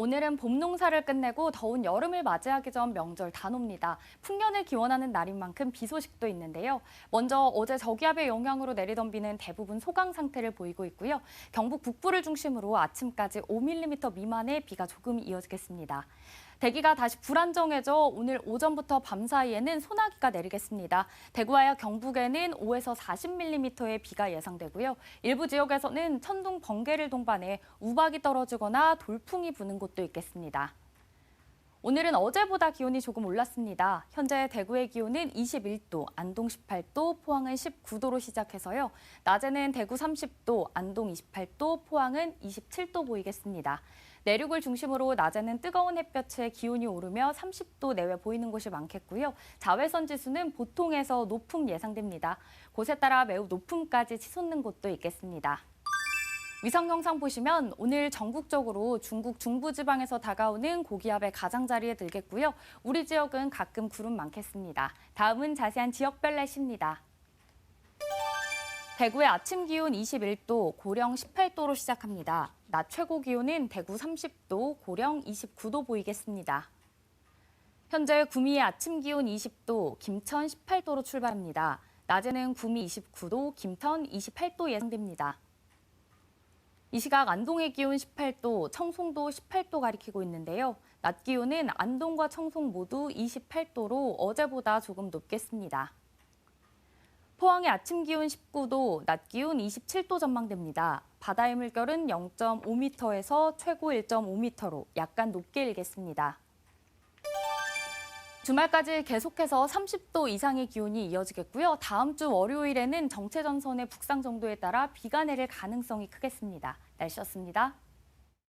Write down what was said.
오늘은 봄 농사를 끝내고 더운 여름을 맞이하기 전 명절 단오입니다. 풍년을 기원하는 날인 만큼 비 소식도 있는데요. 먼저 어제 저기압의 영향으로 내리던 비는 대부분 소강 상태를 보이고 있고요. 경북 북부를 중심으로 아침까지 5mm 미만의 비가 조금 이어지겠습니다. 대기가 다시 불안정해져 오늘 오전부터 밤 사이에는 소나기가 내리겠습니다. 대구와 경북에는 5에서 40mm의 비가 예상되고요. 일부 지역에서는 천둥, 번개를 동반해 우박이 떨어지거나 돌풍이 부는 곳도 있겠습니다. 오늘은 어제보다 기온이 조금 올랐습니다. 현재 대구의 기온은 21도, 안동 18도, 포항은 19도로 시작해서요. 낮에는 대구 30도, 안동 28도, 포항은 27도 보이겠습니다. 내륙을 중심으로 낮에는 뜨거운 햇볕에 기온이 오르며 30도 내외 보이는 곳이 많겠고요. 자외선 지수는 보통에서 높음 예상됩니다. 곳에 따라 매우 높음까지 치솟는 곳도 있겠습니다. 위성 영상 보시면 오늘 전국적으로 중국 중부지방에서 다가오는 고기압의 가장자리에 들겠고요. 우리 지역은 가끔 구름 많겠습니다. 다음은 자세한 지역별 날씨입니다. 대구의 아침 기온 21도, 고령 18도로 시작합니다. 낮 최고 기온은 대구 30도, 고령 29도 보이겠습니다. 현재 구미의 아침 기온 20도, 김천 18도로 출발합니다. 낮에는 구미 29도, 김천 28도 예상됩니다. 이 시각 안동의 기온 18도, 청송도 18도 가리키고 있는데요. 낮 기온은 안동과 청송 모두 28도로 어제보다 조금 높겠습니다. 포항의 아침 기온 19도, 낮 기온 27도 전망됩니다. 바다의 물결은 0.5m에서 최고 1.5m로 약간 높게 일겠습니다. 주말까지 계속해서 30도 이상의 기온이 이어지겠고요. 다음 주 월요일에는 정체 전선의 북상 정도에 따라 비가 내릴 가능성이 크겠습니다. 날씨였습니다.